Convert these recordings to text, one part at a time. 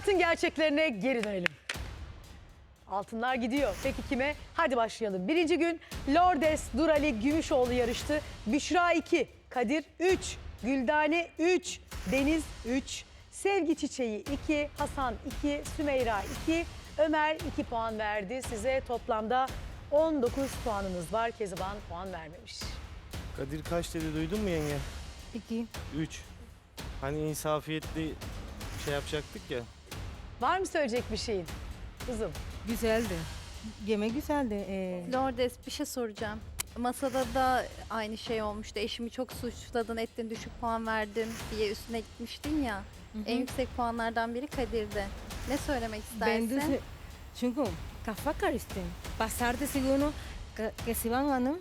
Hayatın gerçeklerine geri dönelim. Altınlar gidiyor. Peki kime? Hadi başlayalım. Birinci gün Lordes Durali Gümüşoğlu yarıştı. Büşra 2, Kadir 3, Güldane 3, Deniz 3, Sevgi Çiçeği 2, Hasan 2, Sümeyra 2, Ömer 2 puan verdi. Size toplamda 19 puanınız var. Keziban puan vermemiş. Kadir kaç dedi duydun mu yenge? İki. 3. Hani insafiyetli şey yapacaktık ya. Var mı söyleyecek bir şeyin? Kızım. Güzeldi. Yemek güzeldi. Ee, Lordes bir şey soracağım. Masada da aynı şey olmuştu. Eşimi çok suçladın, ettin, düşük puan verdin diye üstüne gitmiştin ya. En yüksek puanlardan biri Kadir'de. Ne söylemek ben istersin? de se- çünkü kafa karıştı. Pazartesi günü ka- Kesivan Hanım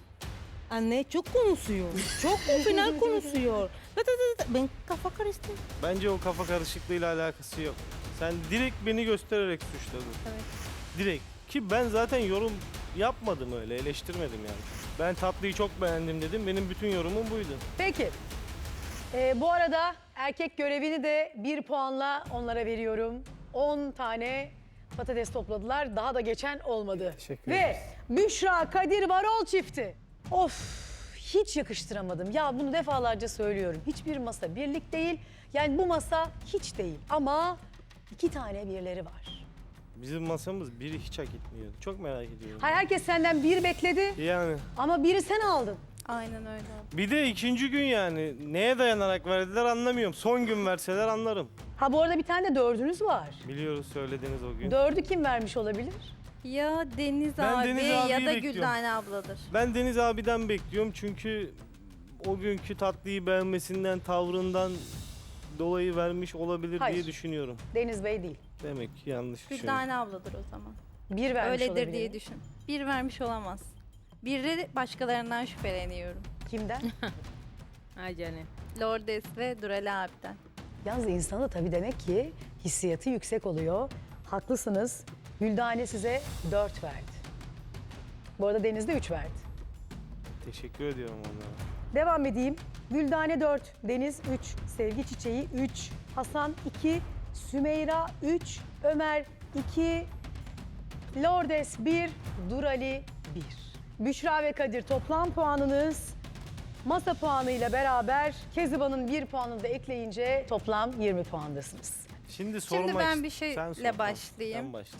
anne çok konuşuyor. Çok final konuşuyor. Ben kafa karıştı. Bence o kafa karışıklığıyla alakası yok. Sen direkt beni göstererek suçladın. Evet. Direkt. Ki ben zaten yorum yapmadım öyle, eleştirmedim yani. Ben tatlıyı çok beğendim dedim. Benim bütün yorumum buydu. Peki. Ee, bu arada erkek görevini de bir puanla onlara veriyorum. 10 tane patates topladılar. Daha da geçen olmadı. Teşekkür Ve. Büşra Kadir Varol çifti. Of hiç yakıştıramadım. Ya bunu defalarca söylüyorum. Hiçbir masa birlik değil. Yani bu masa hiç değil. Ama iki tane birleri var. Bizim masamız biri hiç hak etmiyordu. Çok merak ediyorum. Hayır herkes senden bir bekledi Yani ama biri sen aldın. Aynen öyle bir de ikinci gün yani neye dayanarak verdiler anlamıyorum. Son gün verseler anlarım. Ha bu arada bir tane de dördünüz var. Biliyoruz söylediniz o gün. Dördü kim vermiş olabilir? Ya Deniz Ben abi Deniz ya da bekliyorum. Güldane abladır. Ben Deniz abiden bekliyorum çünkü o günkü tatlıyı beğenmesinden, tavrından dolayı vermiş olabilir Hayır. diye düşünüyorum. Deniz Bey değil. Demek ki yanlış düşünüyorum. Güldane abladır o zaman. Bir vermiş Öyledir olabilir. diye düşün. Bir vermiş olamaz. Biri başkalarından şüpheleniyorum. Kimden? Ay. Lordes ve Durali abiden. Yalnız insana tabii demek ki hissiyatı yüksek oluyor. Haklısınız. Güldane size 4 verdi. Bu arada Deniz de 3 verdi. Teşekkür ediyorum onlara. Devam edeyim. Güldane 4, Deniz 3, Sevgi Çiçeği 3, Hasan 2, Sümeyra 3, Ömer 2, Lordes 1, Durali 1. Büşra ve Kadir toplam puanınız masa puanıyla beraber Keziba'nın 1 puanını da ekleyince toplam 20 puandasınız. Şimdi sormak ben bir şeyle sor, başlayayım. Sen başla.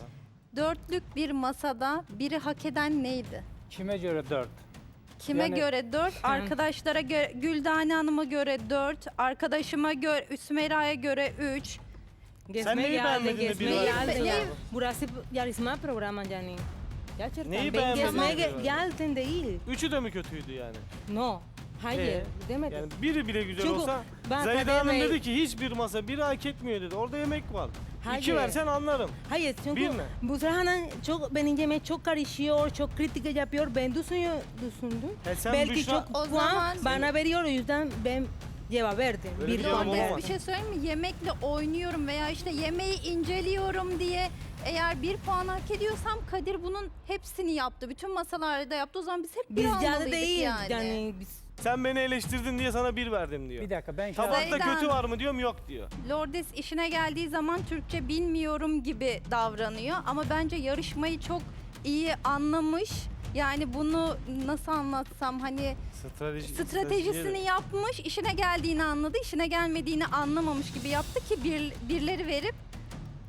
Dörtlük bir masada biri hak eden neydi? Kime göre 4? Kime Yani- göre 4, arkadaşlara göre Güldane Hanım'a göre 4, arkadaşıma göre Üsmera'ya göre 3. Gezme neyi geldin, beğenmedin de gezme bir geldin. verdin ya? Burası yarışma programı yani. Gerçekten. Neyi ben beğenmedin gezmeye ge- geldin değil. Üçü de mi kötüydü yani? No. Hayır. Ee, demedim. Yani biri bile güzel Çünkü olsa ben Zahide Kadir Hanım Bey- dedi ki hiçbir masa biri hak etmiyor dedi. Orada yemek var. İki Hayır. versen anlarım. Hayır çünkü Bir mi? Büşra Hanım çok benim yemeğe çok karışıyor, çok kritik yapıyor. Ben düşünüyor, düşündüm. He sen Belki Büşra- çok O puan zaman- bana veriyor o yüzden ben cevap verdim. Öyle bir bir puan verdim. olamaz. Bir şey söyleyeyim mi? Yemekle oynuyorum veya işte yemeği inceliyorum diye eğer bir puan hak ediyorsam Kadir bunun hepsini yaptı. Bütün masalarda yaptı. O zaman biz hep bir Biz cadı almalıydık değil yani. yani. biz Sen beni eleştirdin diye sana bir verdim diyor. Bir dakika ben şu Tabakta Zahide kötü var mı diyorum yok diyor. Lordes işine geldiği zaman Türkçe bilmiyorum gibi davranıyor ama bence yarışmayı çok iyi anlamış. Yani bunu nasıl anlatsam hani Strateji, stratejisini yapmış, işine geldiğini anladı, işine gelmediğini anlamamış gibi yaptı ki bir, birleri verip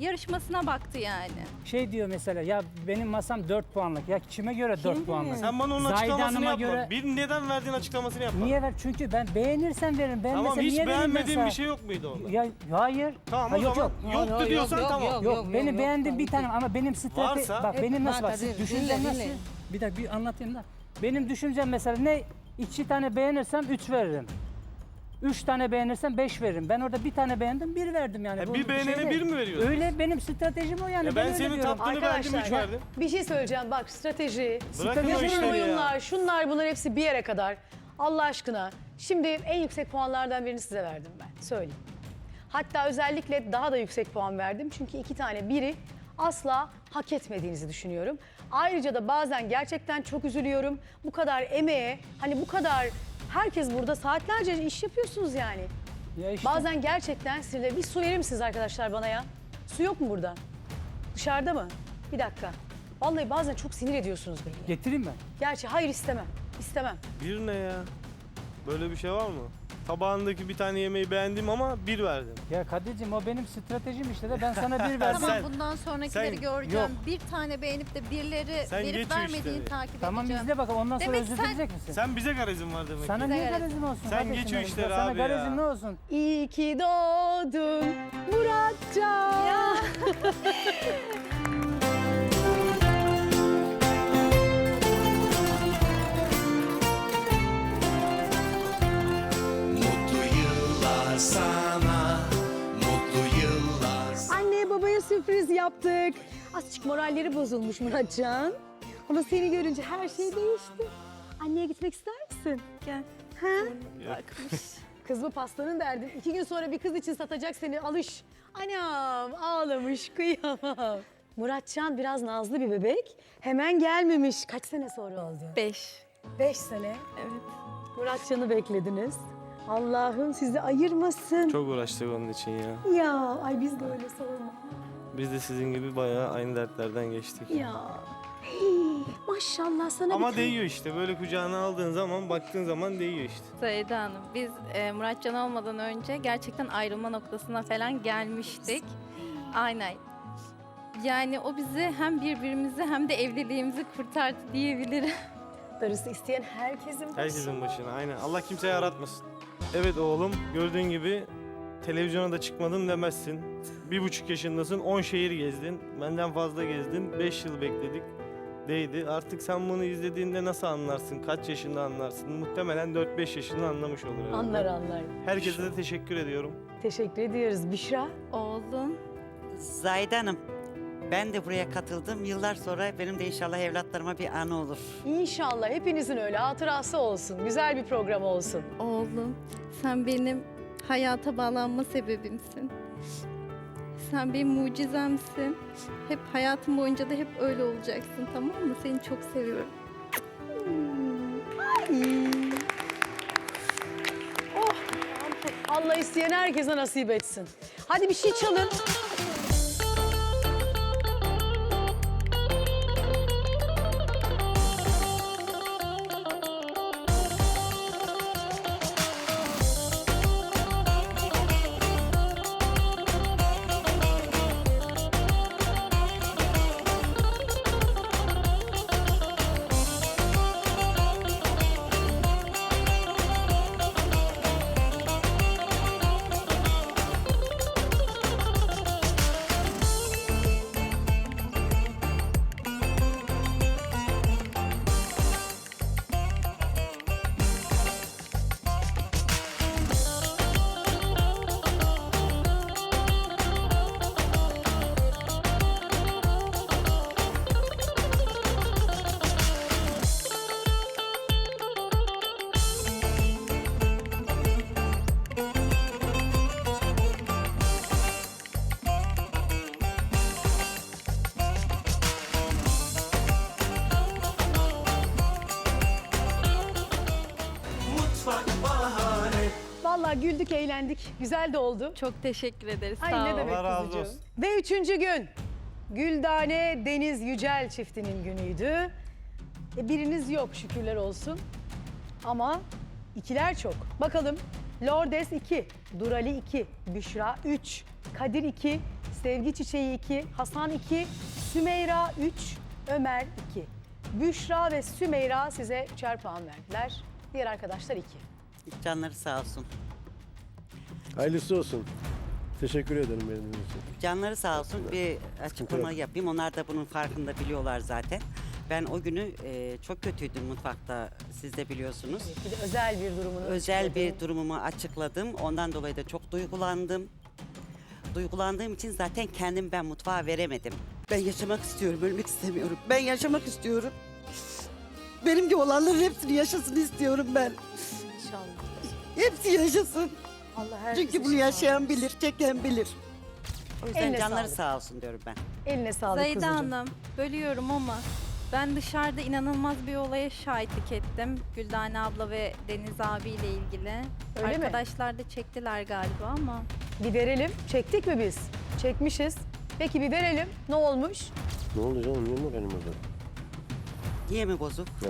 yarışmasına baktı yani. şey diyor mesela ya benim masam 4 puanlık. Ya kime göre 4 Kim puanlık? Sen bana onun Zahide açıklamasını Hanım'a yapma. göre- Bir neden verdiğin açıklamasını yapma. Niye ver? Çünkü ben beğenirsen veririm. Ben Tamam mesela hiç niye vereyim beğenmediğin bir şey yok muydu onda? Ya hayır. Tamam Ha, o yok, zaman yok. yoktu Yok, yok, diyorsan yok, tamam. yok. Yok, benim yok, beğendiğim bir tane ama benim strateji Varsa- bak benim nasıl bak Kadir, siz dinle, düşüncem nasıl? dinle. Bir dakika bir anlatayım da. Benim düşüncem mesela ne iki tane beğenirsem 3 veririm. Üç tane beğenirsem 5 veririm. Ben orada bir tane beğendim bir verdim yani. Ha, Bu bir beğenene değil. bir mi veriyorsun? Öyle benim stratejim o yani. Ya ben öyle senin diyorum. tatlını 3 ya, verdim. bir şey söyleyeceğim bak strateji, Bırakın o işleri ya. oyunlar, şunlar bunlar hepsi bir yere kadar. Allah aşkına. Şimdi en yüksek puanlardan birini size verdim ben. Söyleyeyim. Hatta özellikle daha da yüksek puan verdim. Çünkü iki tane biri asla hak etmediğinizi düşünüyorum. Ayrıca da bazen gerçekten çok üzülüyorum. Bu kadar emeğe, hani bu kadar herkes burada saatlerce iş yapıyorsunuz yani. Ya işte. Bazen gerçekten sinirli. Bir su verir misiniz arkadaşlar bana ya? Su yok mu burada? Dışarıda mı? Bir dakika. Vallahi bazen çok sinir ediyorsunuz beni. Getireyim mi? Gerçi hayır istemem. İstemem. Bir ne ya? Böyle bir şey var mı? Tabağındaki bir tane yemeği beğendim ama bir verdim. Ya Kadir'cim o benim stratejim işte de ben sana bir verdim. Tamam Sen- bundan sonrakileri sen- göreceğim. Yok. Bir tane beğenip de birileri Sen geç verip o vermediğini işleri. takip tamam edeceğim. izle bakalım ondan sonra Demek özür sen- dileyecek misin? Sen bize garezin var demek Sana ki. niye Evet. garezin olsun? Sen kardeşim geç o benim? işleri Sana abi ya. garezin ne olsun? İyi ki doğdun Muratcan. sürpriz yaptık. Azıcık moralleri bozulmuş Muratcan. Ama seni görünce her şey değişti. Anneye gitmek ister misin? Gel. Ha? Kız bu pastanın derdin. İki gün sonra bir kız için satacak seni alış. Anam ağlamış kıyamam. Muratcan biraz nazlı bir bebek. Hemen gelmemiş. Kaç sene sonra oldu? Beş. Beş sene. Evet. Muratcan'ı beklediniz. Allah'ım sizi ayırmasın. Çok uğraştık onun için ya. Ya ay biz de öyle sorma. Biz de sizin gibi bayağı aynı dertlerden geçtik. Ya. Maşallah sana Ama bir tane- değiyor işte. Böyle kucağına aldığın zaman, baktığın zaman değiyor işte. Zahide Hanım biz e, Muratcan olmadan önce gerçekten ayrılma noktasına falan gelmiştik. Aynen. Yani o bizi hem birbirimizi hem de evliliğimizi kurtardı diyebilirim. Darısı isteyen herkesin başı. Herkesin başına aynen. Allah kimseyi aratmasın. Evet oğlum gördüğün gibi televizyona da çıkmadım demezsin. Bir buçuk yaşındasın 10 şehir gezdin. Benden fazla gezdin. 5 yıl bekledik. Değdi. Artık sen bunu izlediğinde nasıl anlarsın? Kaç yaşında anlarsın? Muhtemelen 4-5 yaşında anlamış olur. herhalde. Anlar anlar. Herkese de teşekkür ediyorum. Teşekkür ediyoruz Büşra. Oğlum Zahide Hanım, ben de buraya katıldım. Yıllar sonra benim de inşallah evlatlarıma bir anı olur. İnşallah hepinizin öyle hatırası olsun. Güzel bir program olsun. Oğlum, sen benim hayata bağlanma sebebimsin. Sen benim mucizemsin. Hep hayatım boyunca da hep öyle olacaksın tamam mı? Seni çok seviyorum. Oh. Allah isteyen herkese nasip etsin. Hadi bir şey çalın. Vallahi güldük, eğlendik. Güzel de oldu. Çok teşekkür ederiz. Ay Sağ ne demek Allah razı kuzucuğum. olsun. Ve üçüncü gün. Güldane Deniz Yücel çiftinin günüydü. E, biriniz yok şükürler olsun. Ama ikiler çok. Bakalım Lordes 2, Durali 2, Büşra 3, Kadir 2, Sevgi Çiçeği 2, Hasan 2, Sümeyra 3, Ömer 2. Büşra ve Sümeyra size üçer puan verdiler. Diğer arkadaşlar 2. Canları sağ olsun. Hayırlısı olsun. Teşekkür ederim benim için. Canları sağ olsun. Bir açıklama yapayım. Onlar da bunun farkında biliyorlar zaten. Ben o günü e, çok kötüydüm mutfakta. Siz de biliyorsunuz. Bir de özel bir durumunu Özel bir durumumu açıkladım. Ondan dolayı da çok duygulandım. Duygulandığım için zaten kendim ben mutfağa veremedim. Ben yaşamak istiyorum, ölmek istemiyorum. Ben yaşamak istiyorum. Benim gibi olanların hepsini yaşasın istiyorum ben. İnşallah. Hepsi yaşasın. Allah herkese Çünkü bunu yaşayan bilir, çeken bilir. O yüzden Eline canları sağlık. sağ olsun diyorum ben. Eline sağlık Zahide kuzucuğum. Hanım, bölüyorum ama ben dışarıda inanılmaz bir olaya şahitlik ettim. Güldane abla ve Deniz abiyle ilgili. Öyle mi? Arkadaşlar da çektiler galiba ama. Bir verelim. Çektik mi biz? Çekmişiz. Peki bir verelim. Ne olmuş? Ne oldu canım? Niye mi benim orada? Niye mi bozuk? He.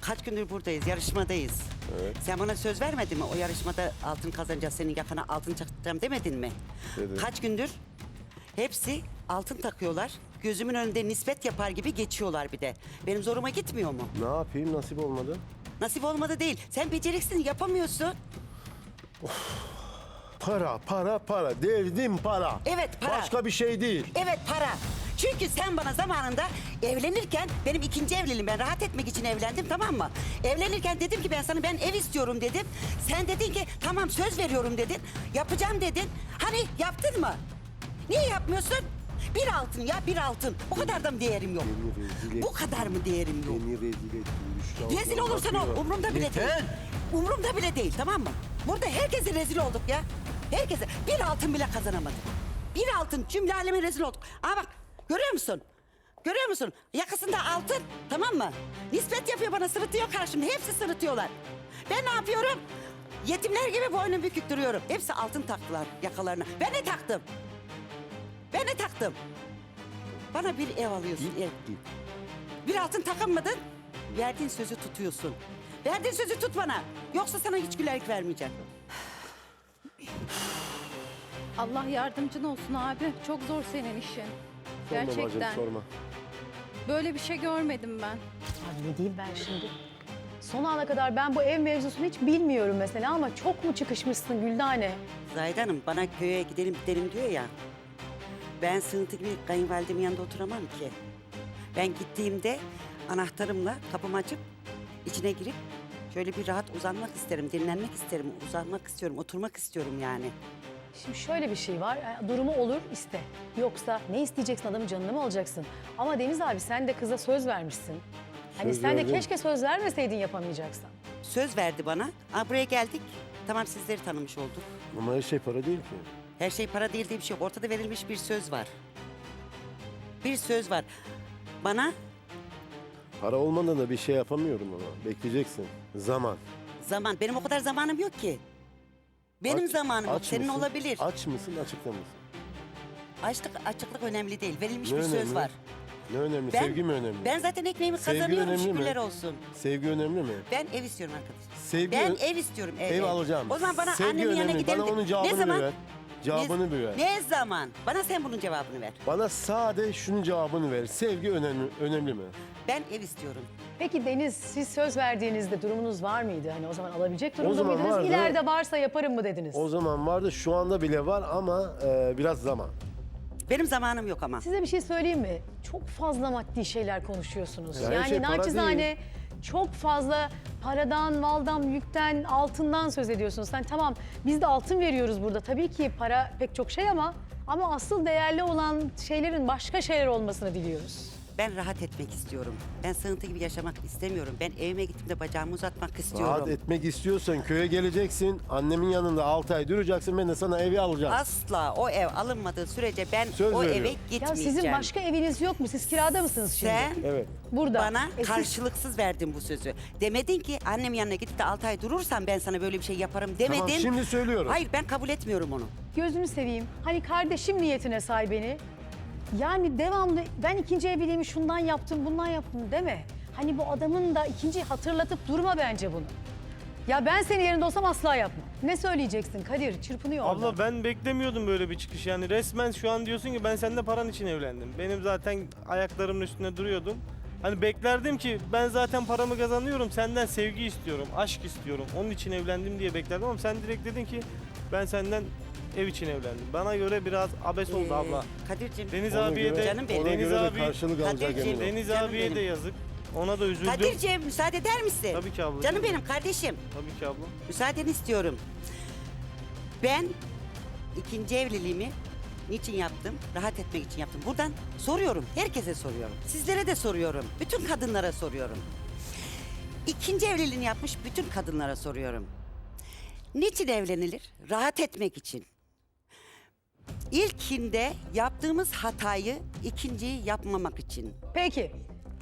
Kaç gündür buradayız, yarışmadayız. Evet. Sen bana söz vermedin mi? O yarışmada altın kazanacağız, senin yakana altın çakacağım demedin mi? Dedim. Kaç gündür hepsi altın takıyorlar. Gözümün önünde nispet yapar gibi geçiyorlar bir de. Benim zoruma gitmiyor mu? Ne yapayım? Nasip olmadı. Nasip olmadı değil. Sen beceriksiz yapamıyorsun. Para, para, para. Derdim para. Evet, para. Başka bir şey değil. Evet para. Çünkü sen bana zamanında evlenirken benim ikinci evliliğim ben rahat etmek için evlendim tamam mı? Evlenirken dedim ki ben sana ben ev istiyorum dedim. Sen dedin ki tamam söz veriyorum dedin. Yapacağım dedin. Hani yaptın mı? Niye yapmıyorsun? Bir altın ya bir altın. O kadar da mı değerim yok? Beni rezil. Bu kadar mı değerim yok? Beni rezil et. Büşra Rezil olursan ol. bakıyor. Umurumda bile Yeter. değil. Umurumda bile değil tamam mı? Burada herkese rezil olduk ya. Herkese. Bir altın bile kazanamadık. Bir altın cümle aleme rezil olduk. Aa bak görüyor musun? Görüyor musun? Yakasında altın tamam mı? Nispet yapıyor bana sırıtıyor karşımda. Hepsi sırıtıyorlar. Ben ne yapıyorum? Yetimler gibi boynum bükük duruyorum. Hepsi altın taktılar yakalarına. Ben ne taktım? Ben ne taktım? Bana bir ev alıyorsun ev. Bir altın takamadın, verdiğin sözü tutuyorsun. Verdiğin sözü tut bana. Yoksa sana hiç gülerlik vermeyeceğim. Allah yardımcın olsun abi. Çok zor senin işin. Sorma bacım Gerçekten. sorma. Böyle bir şey görmedim ben. Abi ne diyeyim ben şimdi? Son ana kadar ben bu ev mevzusunu hiç bilmiyorum mesela ama çok mu çıkışmışsın Güldane? Zahide Hanım bana köye gidelim gidelim diyor ya. Ben sığıntı gibi kayınvalidemin yanında oturamam ki. Ben gittiğimde anahtarımla kapımı açıp içine girip şöyle bir rahat uzanmak isterim, dinlenmek isterim, uzanmak istiyorum, oturmak istiyorum yani. Şimdi şöyle bir şey var. e, Durumu olur iste. Yoksa ne isteyeceksin adamın canını mı alacaksın? Ama Deniz abi sen de kıza söz vermişsin. Hani Söz sen de verdim. keşke söz vermeseydin yapamayacaksan. Söz verdi bana. Aa, buraya geldik. Tamam sizleri tanımış olduk. Ama her şey para değil ki. Her şey para değil diye bir şey yok. Ortada verilmiş bir söz var. Bir söz var. Bana Para olmadan da bir şey yapamıyorum ama. Bekleyeceksin. Zaman. zaman, benim o kadar zamanım yok ki. Benim Aç- zamanım aç senin mısın? olabilir. Aç mısın, açıkta mısın? Açlık, açıklık önemli değil. Verilmiş Ne bir söz önemli? var. Ne önemli? Sevgi mi önemli? Ben zaten ekmeğimi Sevgi kazanıyorum önemli mi? şükürler olsun. Sevgi önemli mi? Ben ev istiyorum arkadaşlar. Sevgi Ben ev istiyorum ev. ev ev. alacağım. O zaman bana Sevgi annemin yanına önemli. gidelim. Bana de- onun cevabını ne zaman? ver. Cevabını bir ver. Ne zaman? Bana sen bunun cevabını ver. Bana sade şunun cevabını ver. Sevgi önemli, önemli mi? Ben ev istiyorum. Peki Deniz siz söz verdiğinizde durumunuz var mıydı? Hani o zaman alabilecek durumda zaman mıydınız? vardı. İleride varsa yaparım mı dediniz? O zaman vardı, şu anda bile var ama e, biraz zaman. Benim zamanım yok ama. Size bir şey söyleyeyim mi? Çok fazla maddi şeyler konuşuyorsunuz. Ya her yani şey naçizane değil. Çok fazla paradan, maldan, mülkten, altından söz ediyorsunuz. Sen tamam biz de altın veriyoruz burada. Tabii ki para pek çok şey ama ama asıl değerli olan şeylerin başka şeyler olmasını diliyoruz. Ben rahat etmek istiyorum. Ben sığıntı gibi yaşamak istemiyorum. Ben evime gittiğimde bacağımı uzatmak istiyorum. Rahat etmek istiyorsan köye geleceksin. Annemin yanında 6 ay duracaksın. Ben de sana evi alacağım. Asla o ev alınmadığı sürece ben Söz o veriyorum. eve Ya Ya gitmeyeceğim. sizin başka eviniz yok mu? Siz kirada mısınız şimdi? Sen Evet. Burada. bana E siz- karşılıksız verdin bu sözü. Demedin ki annem yanına gidip de 6 ay durursan ben sana böyle bir şey yaparım demedin. Tamam şimdi söylüyorum. Hayır ben kabul etmiyorum onu. Gözünü seveyim. Hani kardeşim niyetine say beni. Yani devamlı ben ikinci evliliğimi şundan yaptım, bundan yaptım deme. Hani bu adamın da ikinci hatırlatıp durma bence bunu. Ya ben senin yerinde olsam asla yapmam. Ne söyleyeceksin Kadir? Çırpınıyor orada. Abla ben beklemiyordum böyle bir çıkış yani resmen şu an diyorsun ki ben seninle paran için evlendim. Benim zaten ayaklarımın üstünde duruyordum. Hani beklerdim ki ben zaten paramı kazanıyorum senden sevgi istiyorum, aşk istiyorum. Onun için evlendim diye beklerdim ama sen direkt dedin ki ben senden ev için evlendim. Bana göre biraz abes oldu Ee, abla. Kadir'cim. Deniz Ona abiye göre- de Canım benim. Ona Deniz göre abi de karşılık alacak Kadirciğim, emin ol. Deniz Canım abiye de benim. yazık. Ona da üzüldüm. Kadir'cim müsaade eder misin? Tabii ki abla. Canım benim kardeşim. Tabii ki abla. Müsaadeni istiyorum. Ben ikinci evliliğimi niçin yaptım? Rahat etmek için yaptım. Buradan soruyorum. Herkese soruyorum. Sizlere de soruyorum. Bütün kadınlara soruyorum. İkinci evliliğini yapmış bütün kadınlara soruyorum. Niçin evlenilir? Rahat etmek için. İlkinde yaptığımız hatayı ikinciyi yapmamak için. Peki.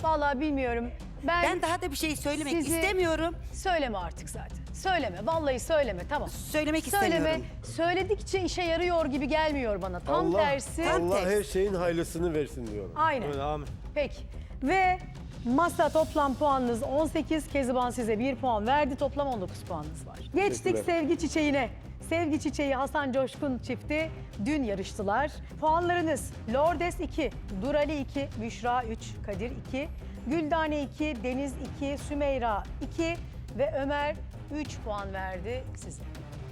Vallahi bilmiyorum. Ben, Ben daha da bir şey söylemek Sizi- istemiyorum. söyleme artık zaten. Söyleme. Vallahi söyleme. Tamam. Söylemek Söyleme. istemiyorum. Söyledikçe işe yarıyor gibi gelmiyor bana. Tam Allah, tersi. Allah her şeyin hayırlısını versin diyorum. Aynen. Öyle amin. Peki. Ve masa toplam puanınız 18. Keziban size 1 puan verdi. Toplam 19 puanınız var. Geçtik Teşekkürler. sevgi çiçeğine. Sevgi çiçeği Hasan Coşkun çifti dün yarıştılar. Puanlarınız Lordes 2, Durali 2, Büşra 3, Kadir 2, Güldane 2, Deniz 2, Sümeyra 2 ve Ömer 3 puan verdi size.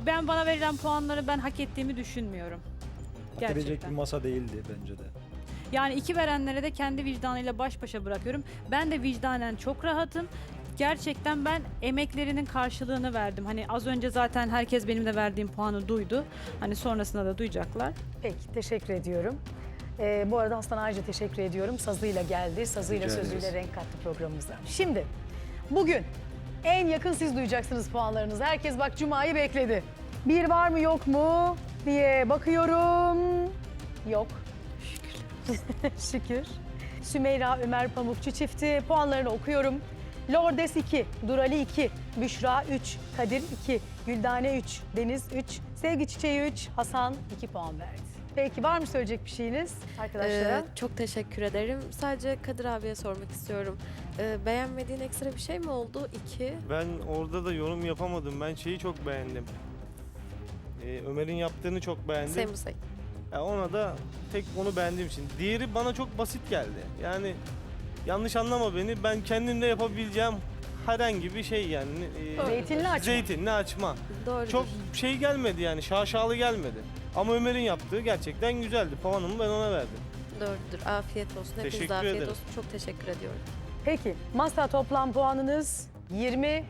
Ben bana verilen puanları ben hak ettiğimi düşünmüyorum. Gelecek bir Gerçekten. masa değildi bence de. Yani iki verenlere de kendi vicdanıyla baş başa bırakıyorum. Ben de vicdanen çok rahatım. Gerçekten ben emeklerinin karşılığını verdim. Hani az önce zaten herkes benim de verdiğim puanı duydu. Hani sonrasında da duyacaklar. Peki teşekkür ediyorum. Ee, bu arada Hasan ayrıca teşekkür ediyorum. Sazıyla geldi. Sazıyla Rica sözüyle ederiz. renk kattı programımıza. Şimdi bugün en yakın siz duyacaksınız puanlarınızı. Herkes bak Cuma'yı bekledi. Bir var mı yok mu diye bakıyorum. Yok. Şükür. Şükür. Sümeyra Ömer Pamukçu çifti puanlarını okuyorum. Lordes 2, Durali 2, Büşra 3, Kadir 2, Güldane 3, Deniz 3, Sevgi Çiçeği 3, Hasan 2 puan verdi. Peki var mı söyleyecek bir şeyiniz arkadaşlara? Ee, çok teşekkür ederim. Sadece Kadir abiye sormak istiyorum. Ee, beğenmediğin ekstra bir şey mi oldu? İki. Ben orada da yorum yapamadım. Ben şeyi çok beğendim. Ee, Ömer'in yaptığını çok beğendim. Semsek. Ya ona da tek onu beğendiğim için. Diğeri bana çok basit geldi. Yani yanlış anlama beni. Ben kendimde yapabileceğim herhangi bir şey yani. Ee, Zeytinli açma. Zeytinli açma. Doğru. Çok şey gelmedi yani şaşalı gelmedi. Ama Ömer'in yaptığı gerçekten güzeldi. Puanımı ben ona verdim. Doğrudur. Afiyet olsun. Hepinize Teşekkür afiyet ederim. olsun. Çok teşekkür ediyorum. Peki masa toplam puanınız 20.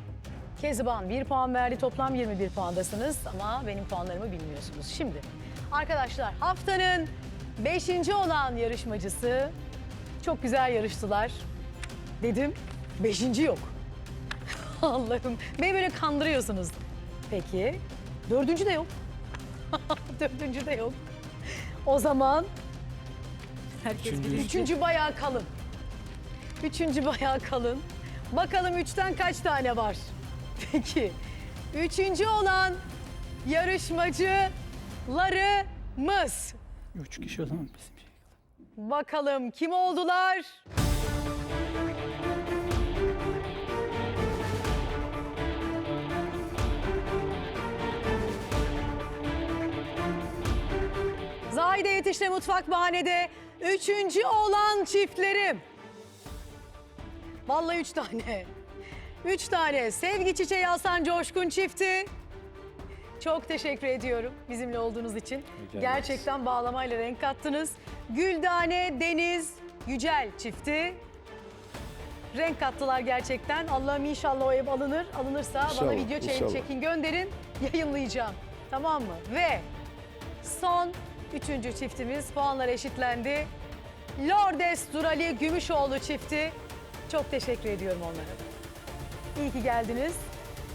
Keziban 1 puan verdi. Toplam 21 puandasınız ama benim puanlarımı bilmiyorsunuz. Şimdi arkadaşlar haftanın 5. olan yarışmacısı çok güzel yarıştılar. Dedim 5. yok. Allah'ım beni böyle kandırıyorsunuz. Peki dördüncü de yok. dördüncü de yok. O zaman Herkes Üçüncü. Üçüncü bayağı kalın. Üçüncü bayağı kalın. Bakalım üçten kaç tane var? Peki. Üçüncü olan yarışmacılarımız. Üç kişi o zaman bizim. Bakalım kim oldular? Zahide Yetiş'le Mutfak Bahane'de üçüncü olan çiftlerim. Vallahi üç tane. Üç tane. Sevgi Çiçeği Hasan Coşkun çifti. Çok teşekkür ediyorum bizimle olduğunuz için. ederiz. Gerçekten bağlamayla renk kattınız. Güldane Deniz Yücel çifti. Renk kattılar gerçekten. Allah'ım inşallah o ev alınır. Alınırsa bana İnşallah, video çekin, inşallah. çekin gönderin. Yayınlayacağım. Tamam mı? Ve son üçüncü çiftimiz puanlar eşitlendi. Lordes Durali Gümüşoğlu çifti. Çok teşekkür ediyorum onlara. İyi ki geldiniz.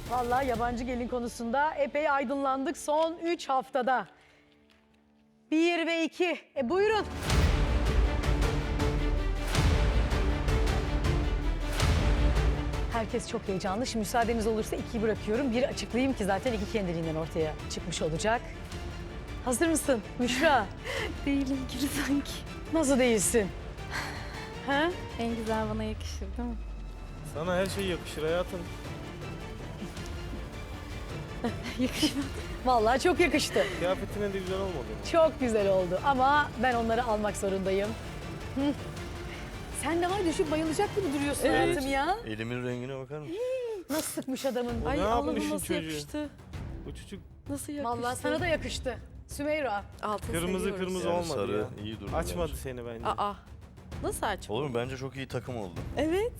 Vallahi yabancı gelin konusunda epey aydınlandık son 3 haftada. 1 ve 2. E buyurun. Herkes çok heyecanlı. Şimdi müsaadeniz olursa ikiyi bırakıyorum. Bir açıklayayım ki zaten iki kendiliğinden ortaya çıkmış olacak. Hazır mısın Müşra? Değilim gibi sanki. Nasıl değilsin? Ha? En güzel bana yakışır değil mi? Sana her şey yakışır hayatım. Yakışmaz. Vallahi çok yakıştı. Kıyafetine de güzel olmadı mı? Çok güzel oldu ama ben onları almak zorundayım. Hı. Sen de var düşüp bayılacak gibi duruyorsun hayatım ya. Elimin rengine bakar mısın? Nasıl sıkmış adamın. O Ay ne Allah'ım nasıl çocuğu? yakıştı. Bu çocuk Nasıl yakıştı. Vallahi sana da yakıştı. Sümeyra. Altın kırmızı seviyoruz. kırmızı Yani olmadı sarı ya. iyi durdu Açmadı bence. seni bence. Aa. Nasıl aç? Olur mu? Bence çok iyi takım oldu. Evet.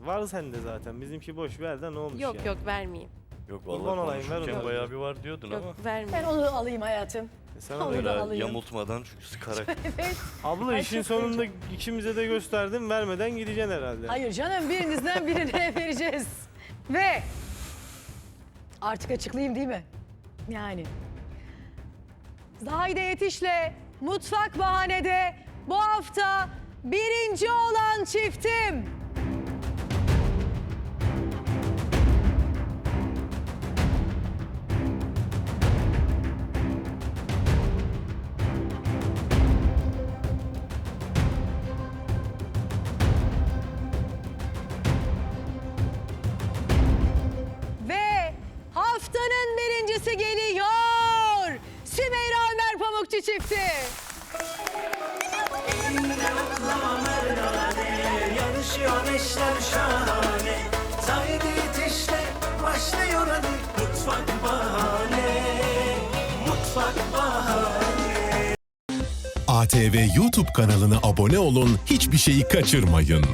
Var sende zaten. Bizimki boş ver de ne olmuş Yok yani. yok vermeyeyim. Yok Kurban vallahi olayım, ver konuşurken onu. bayağı bir var diyordun ama. Yok Ben onu alayım hayatım. E sana da Onu da Böyle alayım. yamultmadan çünkü karakter. Evet. Abla Ay, işin çok sonunda ikimize de gösterdim. Vermeden gideceksin herhalde. Hayır canım birinizden birine vereceğiz. Ve artık açıklayayım değil mi? Yani. Zahide Yetiş'le Mutfak Bahane'de bu hafta birinci olan çiftim. Birincisi geliyor. Sümeyra Ömer Pamukçu çifti. Yarışıyor eşler şahane Saygı işte başlıyor hadi Mutfak bahane Mutfak bahane ATV YouTube kanalına abone olun, hiçbir şeyi kaçırmayın.